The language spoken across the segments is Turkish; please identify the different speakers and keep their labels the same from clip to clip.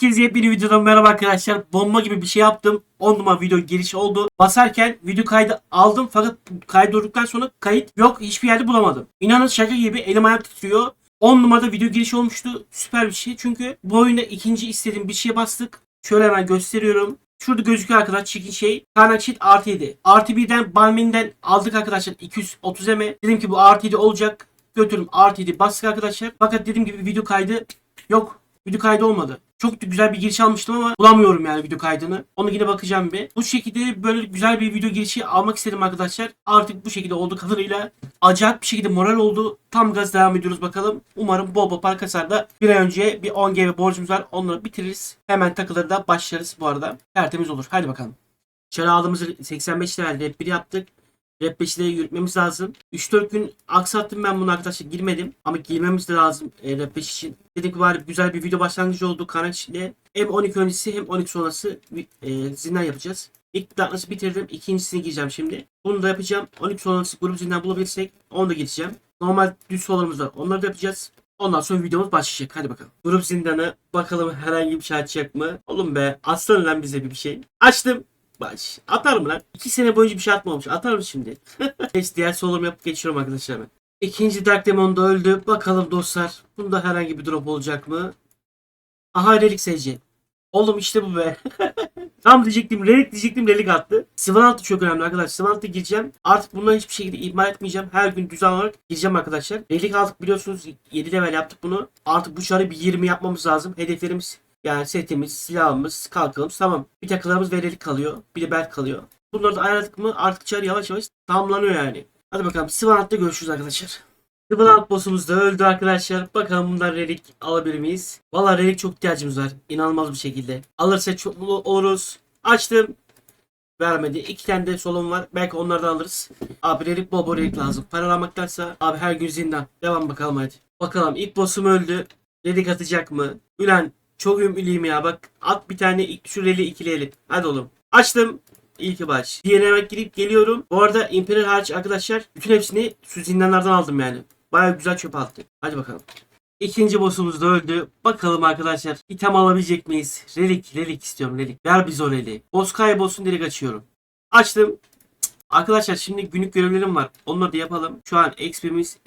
Speaker 1: Herkese yepyeni videodan merhaba arkadaşlar. Bomba gibi bir şey yaptım. 10 numara video giriş oldu. Basarken video kaydı aldım fakat kaydı durduktan sonra kayıt yok. Hiçbir yerde bulamadım. İnanın şaka gibi elim ayağım titriyor. 10 numarada video giriş olmuştu. Süper bir şey. Çünkü bu oyunda ikinci istediğim bir şeye bastık. Şöyle hemen gösteriyorum. Şurada gözüküyor arkadaşlar çirkin şey. Kaynak sheet artı 7. Artı 1'den Balmin'den aldık arkadaşlar 230 M. Dedim ki bu artı 7 olacak. Götürüm artı 7 bastık arkadaşlar. Fakat dediğim gibi video kaydı yok. Video kaydı olmadı. Çok güzel bir giriş almıştım ama bulamıyorum yani video kaydını. Onu yine bakacağım bir. Bu şekilde böyle güzel bir video girişi almak istedim arkadaşlar. Artık bu şekilde olduğu kadarıyla acayip bir şekilde moral oldu. Tam gaz devam ediyoruz bakalım. Umarım bol bol para da bir ay önce bir 10 GB borcumuz var. Onları bitiririz. Hemen takıları da başlarız bu arada. Tertemiz olur. Hadi bakalım. İçeri aldığımız 85 lira rap 1 yaptık. Rap 5'i de yürütmemiz lazım. 3-4 gün aksattım ben bunu arkadaşlar girmedim. Ama girmemiz de lazım e, Rap 5 için. Dedim ki bari güzel bir video başlangıcı oldu. Kanaç ile hem 12 öncesi hem 12 sonrası e, zindan yapacağız. İlk Darkness'ı bitirdim. İkincisini gireceğim şimdi. Bunu da yapacağım. 12 sonrası grup zindan bulabilirsek onu da geçeceğim. Normal düz sorularımız var. Onları da yapacağız. Ondan sonra videomuz başlayacak. Hadi bakalım. Grup zindanı bakalım herhangi bir şey açacak mı? Oğlum be aslan lan bize bir şey. Açtım. Atar mı lan? 2 sene boyunca bir şey atmamış. Atar mı şimdi? Neyse diğer solumu yapıp geçiyorum arkadaşlar ben. İkinci Dark Demon da öldü. Bakalım dostlar. Bunda herhangi bir drop olacak mı? Aha relik SC. Oğlum işte bu be. Tam diyecektim relik diyecektim relik attı. Sivanalte çok önemli arkadaşlar. Sivanalte gireceğim. Artık bundan hiçbir şekilde ihmal etmeyeceğim. Her gün düzenli olarak gireceğim arkadaşlar. Relik aldık biliyorsunuz 7 level yaptık bunu. Artık bu çarı bir 20 yapmamız lazım. Hedeflerimiz yani setimiz, silahımız, kalkanımız tamam. Bir takılarımız ve relik kalıyor. Bir de belt kalıyor. Bunları da ayarladık mı artık çar yavaş yavaş tamamlanıyor yani. Hadi bakalım Sivanate'da görüşürüz arkadaşlar. Sivanalte boss'umuz da öldü arkadaşlar. Bakalım bundan relik alabilir miyiz? Valla relik çok ihtiyacımız var. İnanılmaz bir şekilde. Alırsa çok mutlu oluruz. Açtım. Vermedi. İki tane de solum var. Belki onlardan alırız. Abi relik bol bol relik lazım. Paralamaktansa abi her gün zindan. Devam bakalım hadi. Bakalım ilk boss'um öldü. Relik atacak mı? Ülen çok ümülüyüm ya bak. At bir tane ilk- şu reli ikileyeli. Hadi oğlum. Açtım. Ki baş. Diğerine hemen girip geliyorum. Bu arada Imperial hariç arkadaşlar bütün hepsini zindanlardan aldım yani. Baya güzel çöp attı. Hadi bakalım. İkinci boss'umuz da öldü. Bakalım arkadaşlar. item alabilecek miyiz? Relik, relik istiyorum relik. Ver biz o reliği. Boss kaybolsun direkt açıyorum. Açtım. Arkadaşlar şimdi günlük görevlerim var. Onları da yapalım. Şu an XP'miz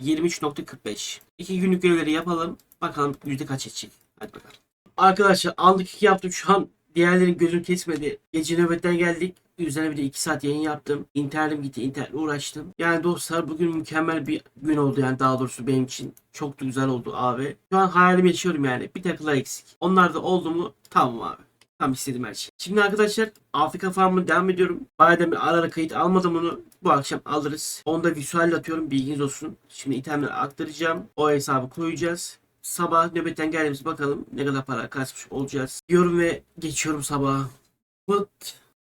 Speaker 1: 23.45. İki günlük görevleri yapalım. Bakalım yüzde kaç edecek. Hadi bakalım. Arkadaşlar aldık iki yaptık şu an diğerlerin gözüm kesmedi. Gece nöbetten geldik. Üzerine bir de 2 saat yayın yaptım. İnternetim gitti. internetle uğraştım. Yani dostlar bugün mükemmel bir gün oldu yani daha doğrusu benim için. Çok da güzel oldu abi. Şu an hayalimi yaşıyorum yani. Bir takılar eksik. Onlar da oldu mu tamam abi. Tam istediğim her şey. Şimdi arkadaşlar Afrika Farm'ı devam ediyorum. Bayağıdan bir ara kayıt almadım onu. Bu akşam alırız. Onu da visual atıyorum bilginiz olsun. Şimdi itemleri aktaracağım. O hesabı koyacağız. Sabah nöbetten geldiğimiz bakalım ne kadar para kasmış olacağız. Diyorum ve geçiyorum sabaha. Bıt.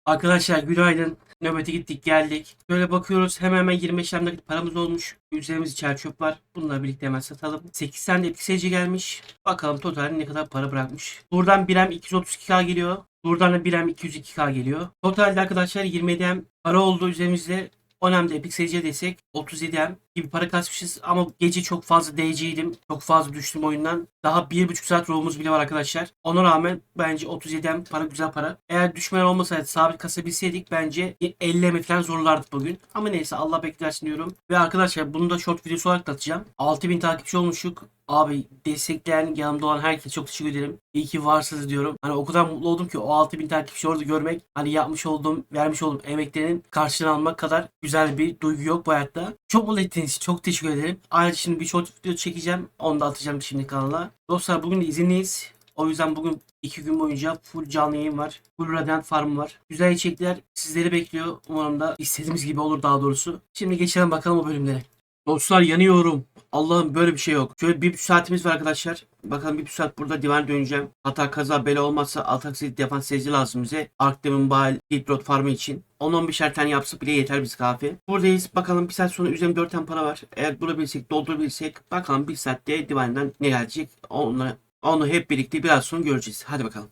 Speaker 1: Arkadaşlar günaydın. Nöbete gittik geldik. Böyle bakıyoruz hemen hemen 25 nakit paramız olmuş. Üzerimizde çer çöp var. Bununla birlikte hemen satalım. 8 tane de epikseyci gelmiş. Bakalım total ne kadar para bırakmış. Buradan 1M 232k geliyor. Buradan da 1M 202k geliyor. Totalde arkadaşlar 27M para oldu üzerimizde. 10M'de epikseyci desek 37M gibi para kasmışız ama gece çok fazla DC'ydim. Çok fazla düştüm oyundan. Daha 1,5 saat roğumuz bile var arkadaşlar. Ona rağmen bence 37M para güzel para. Eğer düşman olmasaydı sabit kasabilseydik bence 50 M falan zorlardık bugün. Ama neyse Allah beklersin diyorum. Ve arkadaşlar bunu da short videosu olarak da atacağım. 6000 takipçi olmuşuk. Abi destekleyen yanımda olan herkese çok teşekkür ederim. İyi ki varsınız diyorum. Hani o kadar mutlu oldum ki o 6000 takipçi orada görmek hani yapmış olduğum, vermiş olduğum emeklerin karşılığını almak kadar güzel bir duygu yok bu hayatta. Çok mutlu ettiğiniz için çok teşekkür ederim. Ayrıca şimdi bir short video çekeceğim. Onu da atacağım şimdi kanala. Dostlar bugün de izinliyiz. O yüzden bugün iki gün boyunca full canlı yayın var. Full Radiant Farm var. Güzel içerikler sizleri bekliyor. Umarım da istediğimiz gibi olur daha doğrusu. Şimdi geçelim bakalım o bölümlere. Dostlar yanıyorum. Allah'ım böyle bir şey yok. Şöyle bir saatimiz var arkadaşlar. Bakalım bir saat burada divan döneceğim. Hata kaza bela olmazsa alt aksilik defans sezgi lazım bize. Arkdemin Baal, Hiltrot farmı için. 10-15'er tane yapsak bile yeter biz kafi. Buradayız. Bakalım bir saat sonra üzerimde 4 tane para var. Eğer bulabilirsek doldurabilirsek bakalım bir saatte divandan ne gelecek. Onu, onu hep birlikte biraz sonra göreceğiz. Hadi bakalım.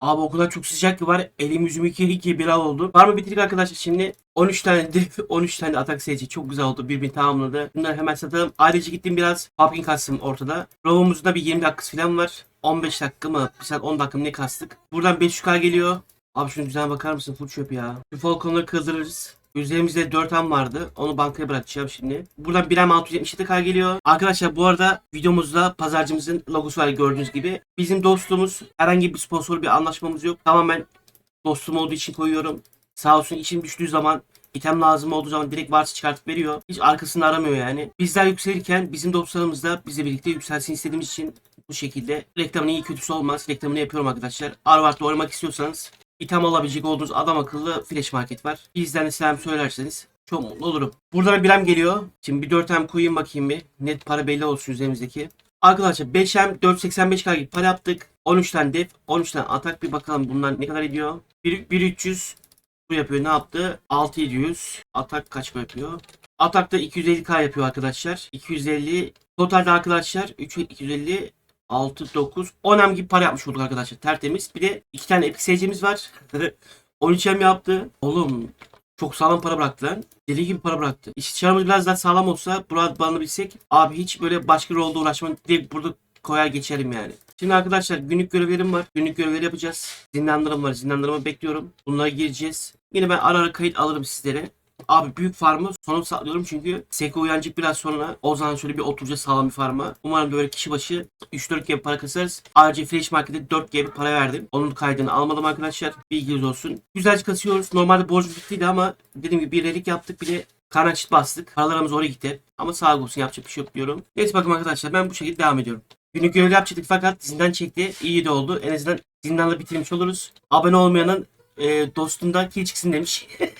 Speaker 1: Abi o çok sıcak ki var. Elim yüzüm iki iki bir al oldu. Var mı bitirdik arkadaşlar şimdi 13 tane def 13 tane atak seyirci çok güzel oldu. Birbirini tamamladı. Bunları hemen satalım. Ayrıca gittim biraz pumpkin kastım ortada. Rovumuzda bir 20 dakikası falan var. 15 dakika mı? Bir saat 10 dakika mı ne kastık? Buradan 500k geliyor. Abi şunu güzel bakar mısın? Full çöp ya. Şu falconları kıldırırız. Üzerimizde 4 am vardı. Onu bankaya bırakacağım şimdi. Buradan 1 am 677k geliyor. Arkadaşlar bu arada videomuzda pazarcımızın logosu var gördüğünüz gibi. Bizim dostluğumuz herhangi bir sponsor bir anlaşmamız yok. Tamamen dostum olduğu için koyuyorum. Sağ olsun işim düştüğü zaman item lazım olduğu zaman direkt varsa çıkartıp veriyor. Hiç arkasını aramıyor yani. Bizler yükselirken bizim dostlarımız da bizle birlikte yükselsin istediğimiz için bu şekilde reklamın iyi kötüsü olmaz. Reklamını yapıyorum arkadaşlar. Arvart'ta oynamak istiyorsanız item alabilecek olduğunuz adam akıllı flash market var. Bizden de selam söylerseniz çok mutlu olurum. Buradan bir M geliyor. Şimdi bir 4 M koyayım bakayım bir. Net para belli olsun üzerimizdeki. Arkadaşlar 5 M 485k gibi para yaptık. 13 tane def, 13 tane atak bir bakalım bunlar ne kadar ediyor. 1 1300 bu yapıyor ne yaptı? 6700. Atak kaç yapıyor? Atakta 250k yapıyor arkadaşlar. 250 totalde arkadaşlar 3 250 6 9 10 em gibi para yapmış olduk arkadaşlar. Tertemiz. Bir de iki tane epic seyircimiz var. 13 em yaptı. Oğlum çok sağlam para bıraktı lan. Deli gibi para bıraktı. İstişaremiz biraz daha sağlam olsa burada banlabilsek abi hiç böyle başka rolde uğraşmam direkt burada koyar geçerim yani. Şimdi arkadaşlar günlük görevlerim var. Günlük görevleri yapacağız. Zindanlarım var. Zindanlarıma bekliyorum. Bunlara gireceğiz. Yine ben ara ara kayıt alırım sizlere. Abi büyük farmı sona saklıyorum çünkü Seko uyanacak biraz sonra o zaman şöyle bir oturacağız sağlam bir farma. Umarım böyle kişi başı 3-4 GB para kasarız. Ayrıca Flash Market'e 4 GB para verdim. Onun kaydını almadım arkadaşlar. Bilginiz olsun. Güzelce kasıyoruz. Normalde borcumuz bittiydi ama dediğim gibi bir relik yaptık bir de karnaçit bastık. Paralarımız oraya gitti. Ama sağ olsun yapacak bir şey yok diyorum. Neyse bakın arkadaşlar ben bu şekilde devam ediyorum. Günlük görev yapacaktık fakat zindan çekti. İyi de oldu. En azından zindanla bitirmiş oluruz. Abone olmayanın e, dostundan kill çıksın demiş.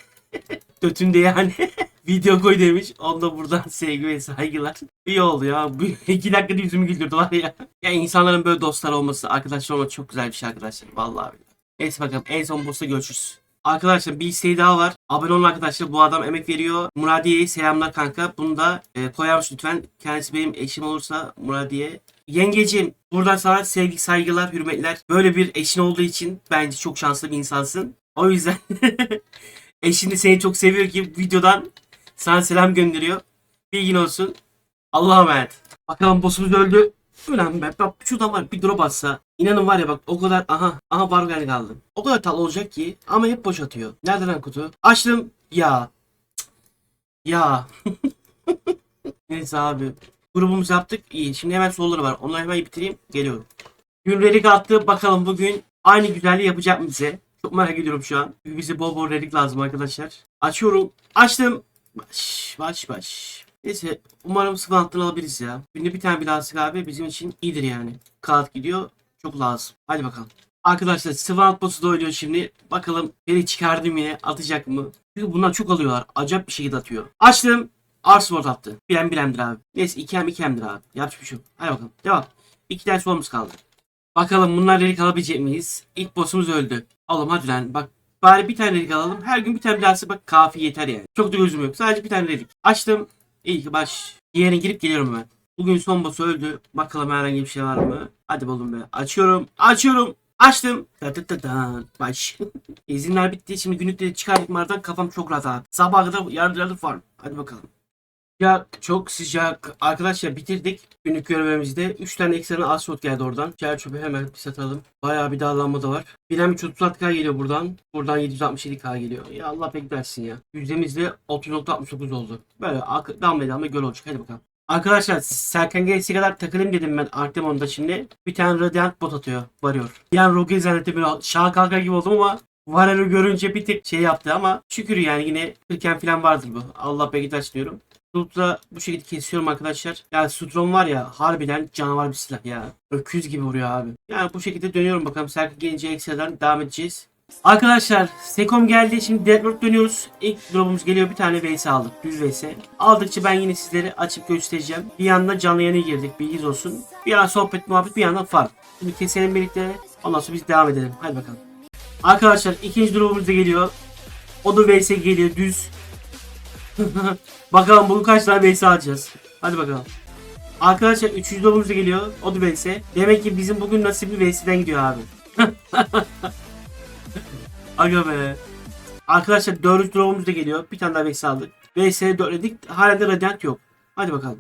Speaker 1: Götünde yani. Video koy demiş. Onda buradan sevgi ve saygılar. İyi oldu ya. İki dakikada yüzümü güldürdü var ya. Ya insanların böyle dostlar olması, arkadaşlar olması çok güzel bir şey arkadaşlar. Vallahi billahi. Neyse bakalım en son boss'ta görüşürüz. Arkadaşlar bir isteği daha var. Abone olun arkadaşlar. Bu adam emek veriyor. Muradiye'ye selamlar kanka. Bunu da e, koyar mısın lütfen? Kendisi benim eşim olursa Muradiye. Yengecim buradan sana sevgi, saygılar, hürmetler. Böyle bir eşin olduğu için bence çok şanslı bir insansın. O yüzden eşin de seni çok seviyor ki videodan sana selam gönderiyor. Bilgin olsun. Allah'a emanet. Bakalım boss'umuz öldü. Ulan be bak şuradan var bir drop atsa. İnanın var ya bak o kadar aha aha bargain kaldı. O kadar tatlı olacak ki ama hep boş atıyor. Nerede lan kutu? Açtım. Ya. Cık. Ya. Neyse abi. Grubumuzu yaptık. iyi. Şimdi hemen solları var. Onları hemen bitireyim. Geliyorum. Gün relik attı. Bakalım bugün aynı güzelliği yapacak mı bize? Çok merak ediyorum şu an. Bize bol bol relik lazım arkadaşlar. Açıyorum. Açtım. Baş baş baş. Neyse umarım sıvantını alabiliriz ya. Günde bir tane lastik abi bizim için iyidir yani. Kağıt gidiyor. Çok lazım. Hadi bakalım. Arkadaşlar Swant boss'u da oynuyor şimdi. Bakalım beni çıkardım yine atacak mı? Çünkü bunlar çok alıyorlar. Acayip bir şekilde atıyor. Açtım. Arsword attı. Bilen bilemdir abi. Neyse 2 hem 2 hemdir abi. Yapacak bir şey yok. Hadi bakalım. Devam. 2 tane solumuz kaldı. Bakalım bunlar relik alabilecek miyiz? İlk boss'umuz öldü. Oğlum hadi lan bak. Bari bir tane relik alalım. Her gün bir tane lastik bak kafi yeter yani. Çok da gözüm yok. Sadece bir tane relik. Açtım. İyi ki baş. Yerine girip geliyorum ben. Bugün son boss öldü. Bakalım herhangi bir şey var mı? Hadi oğlum be. Açıyorum. Açıyorum. Açtım. Ta ta ta. Baş. İzinler bitti. Şimdi günlükleri çıkardık mardan kafam çok rahat abi. Sabaha kadar yardım var. Hadi bakalım. Ya çok sıcak. Arkadaşlar bitirdik. Günlük görevimizde 3 tane ekstra asfalt geldi oradan. Çöpü hemen bir satalım. Bayağı bir dağlanma da var. Bilen bir 36k geliyor buradan. Buradan 767k geliyor. Ya Allah pek versin ya. Yüzdemiz de 30.69 oldu. Böyle damla damla göl olacak. Hadi bakalım. Arkadaşlar Serkan Galaxy kadar takılayım dedim ben Artemon'da şimdi. Bir tane Radiant bot atıyor. Varıyor. Yani Rogue zannettim böyle şaha gibi oldum ama Varel'i görünce bir tık şey yaptı ama şükür yani yine kırken falan vardır bu. Allah pek diyorum. Sutra bu şekilde kesiyorum arkadaşlar. Yani Sutron var ya harbiden canavar bir silah ya. Öküz gibi vuruyor abi. Yani bu şekilde dönüyorum bakalım. Serkan gelince ekstradan devam edeceğiz. Arkadaşlar Sekom geldi. Şimdi Deadlock dönüyoruz. İlk drop'umuz geliyor. Bir tane VS aldık. Düz VS. Aldıkça ben yine sizlere açıp göstereceğim. Bir yandan canlı yayına girdik. Bilginiz olsun. Bir yandan sohbet muhabbet bir yandan farm. Şimdi keselim birlikte. Ondan sonra biz devam edelim. Hadi bakalım. Arkadaşlar ikinci drop'umuz da geliyor. O da VS geliyor. Düz. bakalım bugün kaç tane VS alacağız. Hadi bakalım. Arkadaşlar 300 drop'umuz da geliyor. O da VS. Demek ki bizim bugün nasip bir VS'den gidiyor abi. Aga be. Arkadaşlar dördüncü drop'umuz da geliyor. Bir tane daha VS aldık. VS'ye dörtledik. Hala da Radiant yok. Hadi bakalım.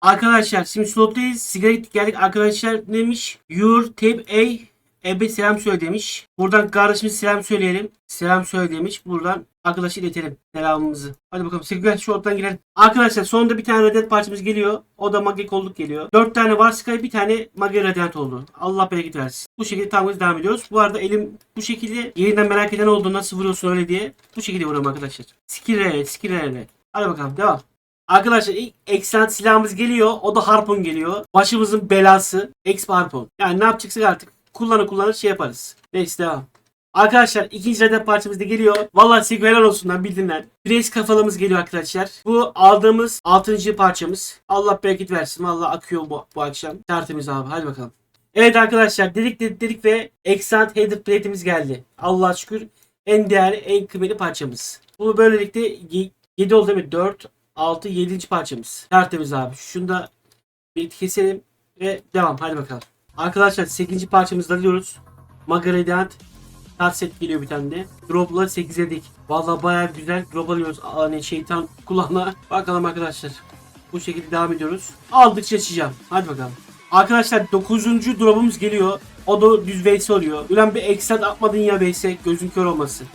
Speaker 1: Arkadaşlar şimdi slottayız. Sigara gittik geldik. Arkadaşlar neymiş? Your tape A Ebe selam söyle demiş. Buradan kardeşimiz selam söyleyelim. Selam söyle demiş. Buradan arkadaşı iletelim selamımızı. Hadi bakalım. Sigara şu ortadan girelim. Arkadaşlar sonunda bir tane Radiant parçamız geliyor. O da Mage kolluk geliyor. Dört tane var Sky bir tane Mage Radiant oldu. Allah bereket versin. Bu şekilde tamamız devam ediyoruz. Bu arada elim bu şekilde yeniden merak eden oldu nasıl vuruyorsun öyle diye. Bu şekilde vuruyorum arkadaşlar. Skill'e skill'e. Hadi bakalım devam. Arkadaşlar ilk excellent silahımız geliyor. O da harpon geliyor. Başımızın belası. Exp harpon. Yani ne yapacaksak artık kullanır kullanır şey yaparız. Neyse devam. Arkadaşlar ikinci radyant parçamız da geliyor. Vallahi size helal olsun lan bildiğinler. Brace kafalımız geliyor arkadaşlar. Bu aldığımız 6. parçamız. Allah bereket versin. Vallahi akıyor bu, bu akşam. Tertemiz abi. Hadi bakalım. Evet arkadaşlar dedik dedik dedik ve Excellent Header Plate'imiz geldi. Allah'a şükür en değerli en kıymetli parçamız. Bu böylelikle 7 oldu değil mi? 4, 6, 7. parçamız. Tertemiz abi. Şunu da bir keselim ve devam. Hadi bakalım. Arkadaşlar 8. parçamızı alıyoruz. Magaredant Start set geliyor bir tane de. Drop'la 8 edik. Vallahi baya güzel drop alıyoruz. Hani şeytan kulağına. Bakalım arkadaşlar. Bu şekilde devam ediyoruz. Aldıkça açacağım. Hadi bakalım. Arkadaşlar 9. drop'umuz geliyor. O da düz VS oluyor. Ulan bir eksen atmadın ya VS. Gözün kör olmasın.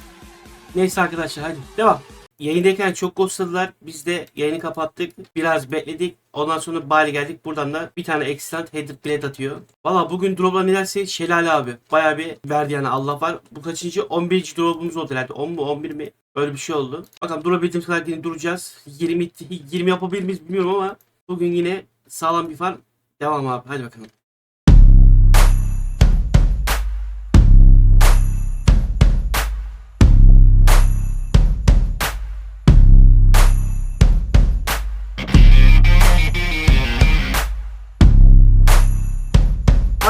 Speaker 1: Neyse arkadaşlar hadi devam. Yayındayken çok ghostladılar. Biz de yayını kapattık. Biraz bekledik. Ondan sonra bari geldik. Buradan da bir tane excellent header plate atıyor. Valla bugün droplar nedense Şelale abi. Baya bir verdi yani Allah var. Bu kaçıncı? 11. drop'umuz oldu herhalde. 10 mu 11 mi? Öyle bir şey oldu. Bakalım durabildiğimiz kadar yine duracağız. 20, 20 yapabilir miyiz bilmiyorum ama bugün yine sağlam bir fan. Devam abi. Hadi bakalım.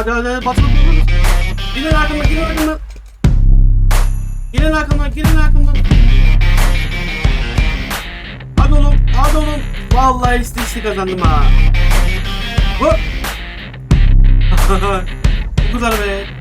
Speaker 1: Hadi hadi hadi batırın buluruz. Girin arkamdan girin arkamdan. Girin arkamdan girin arkamdan. Hadi oğlum hadi oğlum. Vallahi iste iste kazandım ha. Hop. Bu kadar be.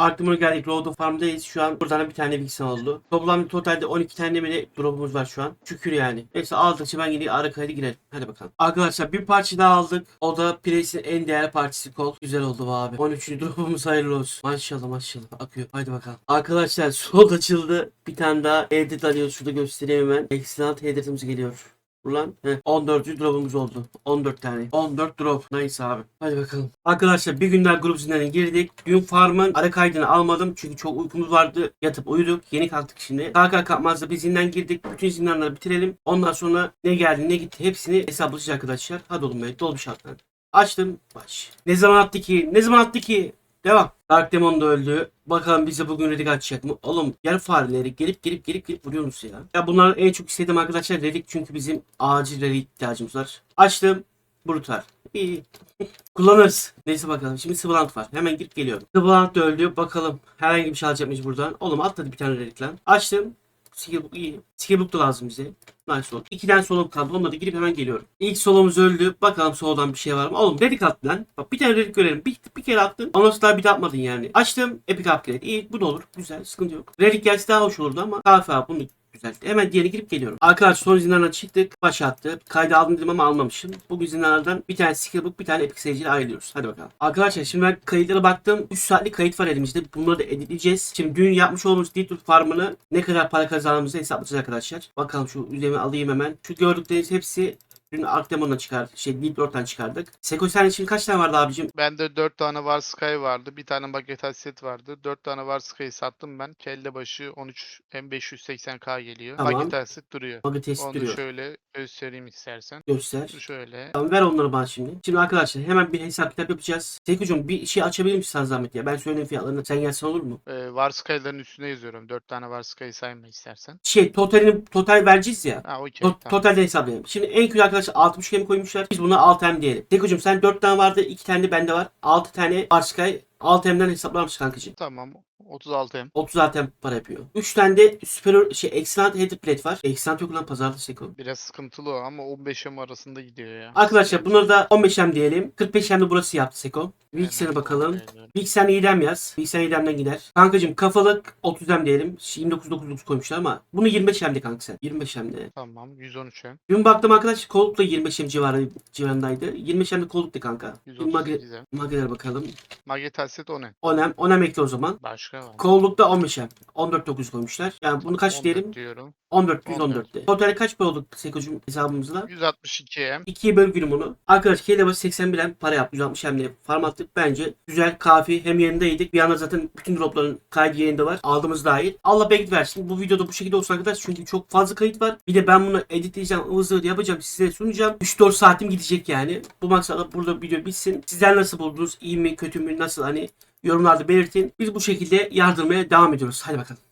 Speaker 1: Artmur geldik. Road Farm'dayız. Şu an buradan bir tane Vixen oldu. Toplam totalde 12 tane mi drop'umuz var şu an. Şükür yani. Neyse aldıkça ben yine ara kaydı girelim. Hadi bakalım. Arkadaşlar bir parça daha aldık. O da Price'in en değerli parçası kol. Güzel oldu bu abi. 13. drop'umuz hayırlı olsun. Maşallah maşallah. Akıyor. Hadi bakalım. Arkadaşlar sol açıldı. Bir tane daha edit alıyoruz. Şurada göstereyim hemen. Excellent editimiz geliyor. Ulan heh, 14. drop'umuz oldu. 14 tane. 14 drop. Nice abi. Hadi bakalım. Arkadaşlar bir günler grup zinlerine girdik. Dün farmın ara kaydını almadım. Çünkü çok uykumuz vardı. Yatıp uyuduk. Yeni kalktık şimdi. Kalkar kalkmaz da bir zindan girdik. Bütün zindanları bitirelim. Ondan sonra ne geldi ne gitti hepsini hesaplayacağız arkadaşlar. Hadi oğlum be. Bir şartlar. Açtım. Baş. Ne zaman attı ki? Ne zaman attı ki? Devam. Dark Demon da öldü. Bakalım bize bugün Redik açacak mı? Oğlum gel fareleri gelip gelip gelip gelip vuruyorsunuz ya. Ya bunlar en çok istediğim arkadaşlar Redik çünkü bizim acil Redik ihtiyacımız var. Açtım. Brutal. İyi. Kullanırız. Neyse bakalım. Şimdi Sivlant var. Hemen girip geliyorum. Sivlant da öldü. Bakalım herhangi bir şey alacak mıyız buradan? Oğlum atladı bir tane Redik lan. Açtım. Skillbook iyi. Skillbook da lazım bize. Nice oldu. İki tane solum kaldı. Onları girip hemen geliyorum. İlk solumuz öldü. Bakalım soldan bir şey var mı? Oğlum Redik attı lan. Bak bir tane Redik görelim. Bir, bir kere attın. Ondan sonra bir de atmadın yani. Açtım. Epic Upgrade. İyi bu da olur. Güzel. Sıkıntı yok. Redik gelse daha hoş olurdu ama abi bunu güzel. Hemen diğeri girip geliyorum. Arkadaşlar son zindandan çıktık. Baş attı. Kaydı aldım dedim ama almamışım. Bu zindanlardan bir tane skillbook bir tane epic seyirciyle ayrılıyoruz. Hadi bakalım. Arkadaşlar şimdi ben kayıtlara baktım. 3 saatlik kayıt var elimizde. Bunları da editleyeceğiz. Şimdi dün yapmış olduğumuz Deep farmını ne kadar para kazandığımızı hesaplayacağız arkadaşlar. Bakalım şu üzerime alayım hemen. Şu gördükleriniz hepsi Dün Arkdemon'dan çıkardık. Şey Deep Lord'dan çıkardık. Seko sen için kaç tane vardı abicim?
Speaker 2: Bende 4 tane var Sky vardı. Bir tane Bagetal set vardı. 4 tane var Sky'ı sattım ben. Kelle başı 13 M580K geliyor.
Speaker 1: Tamam.
Speaker 2: Bagetal set duruyor.
Speaker 1: Bug'ı test
Speaker 2: Onu
Speaker 1: duruyor.
Speaker 2: şöyle göstereyim istersen.
Speaker 1: Göster.
Speaker 2: Şöyle.
Speaker 1: Tamam ver onları bana şimdi. Şimdi arkadaşlar hemen bir hesap kitap yapacağız. Seko'cum bir şey açabilir misin sen zahmet ya? Ben söyleyeyim fiyatlarını. Sen gelsen olur mu?
Speaker 2: Ee, var Sky'ların üstüne yazıyorum. 4 tane var Sky'ı sayma istersen.
Speaker 1: Şey totalini total vereceğiz ya.
Speaker 2: Ha okey.
Speaker 1: To-
Speaker 2: tamam.
Speaker 1: Totalde hesaplayalım. Şimdi en kötü arkadaşlar 60 gemi koymuşlar. Biz buna 6 hem diyelim. Teko'cum sen 4 tane vardı. 2 tane de bende var. 6 tane Arskay 6M'den hesaplar mısın kankacığım?
Speaker 2: Tamam. 36 M.
Speaker 1: 36 M para yapıyor. 3 tane de Superior şey Excellent Header Plate var. Excellent yok lan pazarda Seko.
Speaker 2: Biraz sıkıntılı o ama 15 M arasında gidiyor ya.
Speaker 1: Arkadaşlar bunları da 15 M diyelim. 45 M de burası yaptı Seko.
Speaker 2: Aynen,
Speaker 1: bakalım. Bilgisayar idem yaz. Bilgisayar idemden gider. Kankacığım kafalık 30 M diyelim. 29.99 koymuşlar ama bunu 25 M'de kanka sen. 25 M'de.
Speaker 2: Tamam. 113 M.
Speaker 1: Dün baktım arkadaş kolluk da 25 M civarı, civarındaydı. 25 M'de kolluktu kanka. Bir magre,
Speaker 2: 138 M.
Speaker 1: magreler bakalım.
Speaker 2: Magetel set 10 M.
Speaker 1: 10 M. 10 M ekle o zaman.
Speaker 2: Başka var. mı?
Speaker 1: Kollukta 15 M. 14.9 koymuşlar. Yani bunu kaç
Speaker 2: 14
Speaker 1: diyelim?
Speaker 2: diyorum.
Speaker 1: 14
Speaker 2: 14.
Speaker 1: 114'te. Total kaç para oldu Seko'cum hesabımızda?
Speaker 2: 162 M.
Speaker 1: 2'ye böl günü bunu. Arkadaş kelle başı 81 hem para yaptı. 160 hem de farm attık. Bence güzel kafi. Hem yerindeydik. Bir anda zaten bütün dropların kaydı yerinde var. Aldığımız dahil. Allah bereket versin. Bu videoda bu şekilde olsun arkadaş. Çünkü çok fazla kayıt var. Bir de ben bunu editleyeceğim. ıvır zıvır yapacağım. Size sunacağım. 3-4 saatim gidecek yani. Bu maksatla burada video bitsin. Sizler nasıl buldunuz? İyi mi? Kötü mü? Nasıl? Hani yorumlarda belirtin. Biz bu şekilde yardırmaya devam ediyoruz. Hadi bakalım.